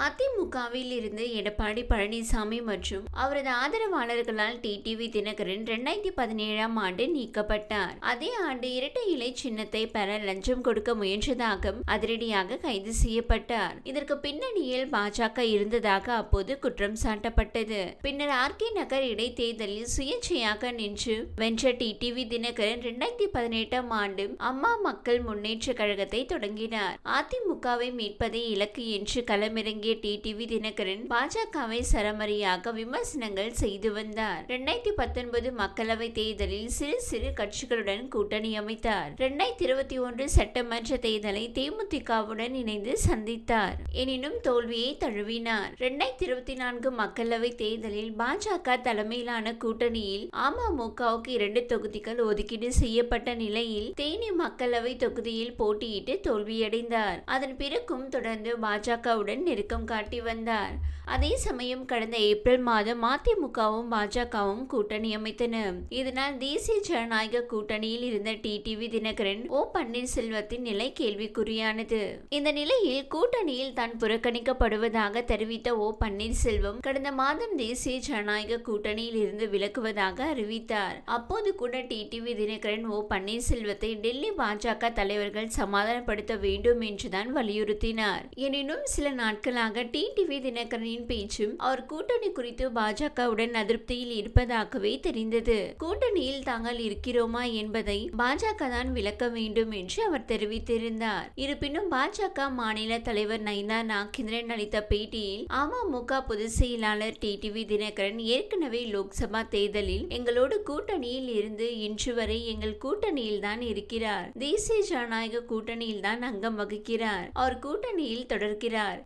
அதிமுகவில் இருந்து எடப்பாடி பழனிசாமி மற்றும் அவரது ஆதரவாளர்களால் டிடிவி தினகரன் இரண்டாயிரத்தி பதினேழாம் ஆண்டு நீக்கப்பட்டார். அதே ஆண்டு இரட்டை இலை சின்னத்தை பெற லஞ்சம் கொடுக்க முயன்றதாக அதிரடியாக கைது செய்யப்பட்டார். இதற்கு பின்னணியில் பாஜக இருந்ததாக அப்போது குற்றம் சாட்டப்பட்டது. பின்னர் ஆர்கே நகர் இடைத்தேர்தலில் சுயேட்சையாக நின்று வென்ற டிடிவி தினகரன் இரண்டாயிரத்தி பதினெட்டாம் ஆண்டு அம்மா மக்கள் முன்னேற்ற கழகத்தை தொடங்கினார். அதிமுகவை மீட்பதே இலக்கு என்று களமிறங்கிய டிடிவி தினகரன் பாஜகவை சரமரியாக விமர்சனங்கள் செய்து வந்தார். இரண்டாயிரத்தி பத்தொன்பது மக்களவை தேர்தலில் சிறு சிறு கட்சிகளுடன் கூட்டணி அமைத்தார். இரண்டாயிரத்தி இருபத்தி ஒன்று சட்டமன்ற தேர்தலை தேமுதிகவுடன் இணைந்து சந்தித்தார். எனினும் தோல்வியை தழுவினார். இரண்டாயிரத்தி இருபத்தி நான்கு மக்களவை தேர்தலில் பாஜக தலைமையிலான கூட்டணியில் அமமுகவுக்கு இரண்டு தொகுதிகள் ஒதுக்கீடு செய்யப்பட்ட நிலையில் தேனி மக்களவை தொகுதியில் போட்டியிட்டு தோல்வியடைந்தார். அதன் பிறகும் தொடர்ந்து பாஜகவுடன் ஆதிக்கம் காட்டி வந்தார். அதே சமயம் கடந்த ஏப்ரல் மாதம் அதிமுகவும் பாஜகவும் கூட்டணி அமைத்தன. இதனால் தேசிய ஜனநாயக கூட்டணியில் இருந்த டிடிவி தினகரன் ஓ பன்னீர்செல்வத்தின் நிலை கேள்விக்குறியானது. இந்த நிலையில் கூட்டணியில் தான் புறக்கணிக்கப்படுவதாக தெரிவித்த ஓ பன்னீர்செல்வம் கடந்த மாதம் தேசிய ஜனநாயக கூட்டணியில் இருந்து விலக்குவதாக அறிவித்தார். அப்போது கூட டிடிவி தினகரன் ஓ பன்னீர்செல்வத்தை டெல்லி பாஜக தலைவர்கள் சமாதானப்படுத்த வேண்டும் என்றுதான் வலியுறுத்தினார். எனினும் சில நாட்களாக டிடிவி தினகரனின் பேச்சும் அவர் கூட்டணி குறித்து பாஜகவுடன் அதிருப்தியில் இருப்பதாகவே தெரிந்தது. கூட்டணியில் தாங்கள் இருக்கிறோமா என்பதை பாஜக தான் விளக்க வேண்டும் என்று அவர் தெரிவித்திருந்தார். இருப்பினும் பாஜக மாநில தலைவர் நைனா நாகேந்திரன் அளித்த பேட்டியில் அமமுக பொதுச் செயலாளர் டிடிவி தினகரன் ஏற்கனவே லோக்சபா தேர்தலில் எங்களோடு கூட்டணியில் இருந்து இன்று வரை எங்கள் கூட்டணியில் தான் இருக்கிறார். தேசிய ஜனநாயக கூட்டணியில் தான் அங்கம் வகிக்கிறார். அவர் கூட்டணியில் தொடர்கிறார்.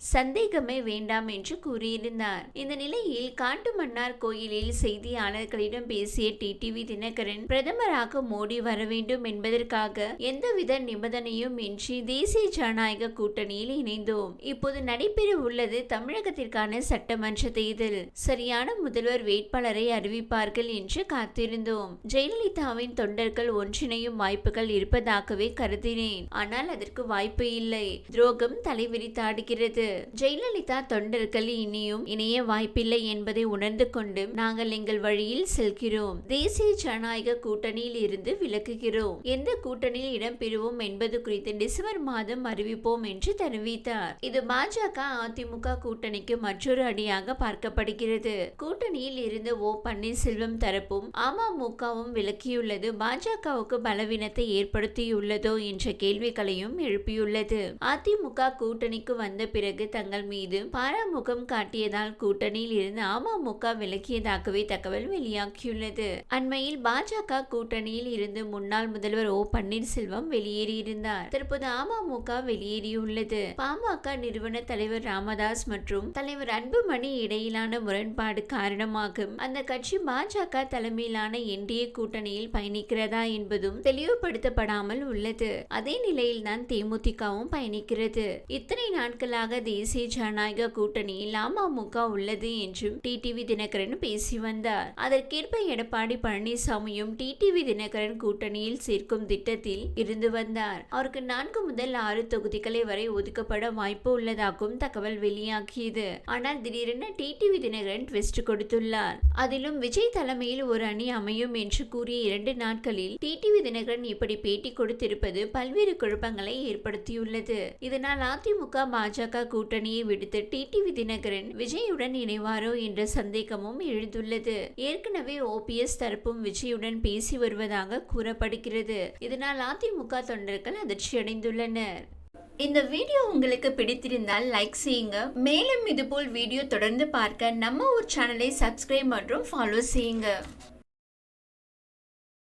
சந்தேகமே வேண்டாம் என்று கூறியிருந்தார். இந்த நிலையில் காட்டுமன்னார் கோயிலில் செய்தியாளர்களிடம் பேசிய டிடிவி தினகரன் பிரதமராக மோடி வர வேண்டும் என்பதற்காக எந்தவித நிபந்தனையும் இன்றி தேசிய ஜனநாயக கூட்டணியில் இணைந்தோம். இப்போது நடைபெற உள்ளது தமிழகத்திற்கான சட்டமன்ற தேர்தல். சரியான முதல்வர் வேட்பாளரை அறிவிப்பார்கள் என்று காத்திருந்தோம். ஜெயலலிதாவின் தொண்டர்கள் ஒன்றிணையும் வாய்ப்புகள் இருப்பதாகவே கருதினேன். ஆனால் அதற்கு வாய்ப்பு இல்லை. துரோகம் தலைவிரித்தாடுகிறது. ஜெயலலிதா தொண்டர்கள் இனியும் இணைய வாய்ப்பில்லை என்பதை உணர்ந்து கொண்டு நாங்கள் எங்கள் வழியில் செல்கிறோம். தேசிய ஜனநாயக கூட்டணியில் இருந்து விலகுகிறோம். எந்த கூட்டணியில் இடம்பெறுவோம் என்பது குறித்து டிசம்பர் மாதம் அறிவிப்போம் என்று தெரிவித்தார். இது பாஜக அதிமுக கூட்டணிக்கு மற்றொரு அடியாக பார்க்கப்படுகிறது. கூட்டணியில் இருந்து ஓ பன்னீர்செல்வம் தரப்பும் அமமுகவும் விலக்கியுள்ளது பாஜகவுக்கு பலவீனத்தை ஏற்படுத்தியுள்ளதோ என்ற கேள்விகளையும் எழுப்பியுள்ளது. அதிமுக கூட்டணிக்கு வந்த பிறகு தங்கள் மீது பாராமுகம் காட்டியதால் கூட்டணியில் இருந்து அமமுக விலக்கியதாகவே தகவல் வெளியாகியுள்ளது. அண்மையில் பாஜக கூட்டணியில் இருந்து முன்னாள் முதல்வர் ஓ பன்னீர்செல்வம் வெளியேறியிருந்தார். தற்போது அமமுக வெளியேறியுள்ளது. பாமக நிறுவன தலைவர் ராமதாஸ் மற்றும் தலைவர் அன்புமணி இடையிலான முரண்பாடு காரணமாகும். அந்த கட்சி பாஜக தலைமையிலான என்டிஏ கூட்டணியில் பயணிக்கிறதா என்பதும் தெளிவுபடுத்தப்படாமல் உள்ளது. அதே நிலையில்தான் தேமுதிகவும் பயணிக்கிறது. இத்தனை நாட்களாக தேசிய ஜனநாயக கூட்டணியில் அமமுக உள்ளது என்றும் டிடிவி தினகரன் பேசி வந்தார். அதற்கேற்ப எடப்பாடி பழனிசாமியும் டிடிவி தினகரன் கூட்டணியில் சேர்க்கும் திட்டத்தில் இருந்து வந்தார். அவருக்கு நான்கு முதல் ஆறு தொகுதிகளை வரை ஒதுக்கப்பட வாய்ப்பு உள்ளதாகவும் தகவல் வெளியாகியது. ஆனால் திடீரென டிடிவி தினகரன் ட்விஸ்ட் கொடுத்துள்ளார். அதிலும் விஜய் தலைமையில் ஒரு அணி அமையும் என்று கூறிய இரண்டு நாட்களில் டிடிவி தினகரன் இப்படி பேட்டி கொடுத்திருப்பது பல்வேறு குழப்பங்களை ஏற்படுத்தியுள்ளது. இதனால் அதிமுக பாஜக கூட்டணியை விடுத்து டிடிவி தினகரன் விஜயுடன் இணைவாரோ என்ற சந்தேகமும் எழுந்துள்ளது. ஏற்கனவே ஓபிஎஸ் தரப்பும் விஜயுடன் பேசி வருவதாக கூறப்படுகிறது. இதனால் அதிமுக தொண்டர்கள் அதிர்ச்சியடைந்துள்ளனர். இந்த வீடியோ உங்களுக்கு பிடித்திருந்தால் லைக் செய்யுங்க. மேலும் இதுபோல் வீடியோ தொடர்ந்து பார்க்க நம்ம ஒரு சேனலை சப்ஸ்கிரைப் மற்றும் ஃபாலோ செய்யுங்க.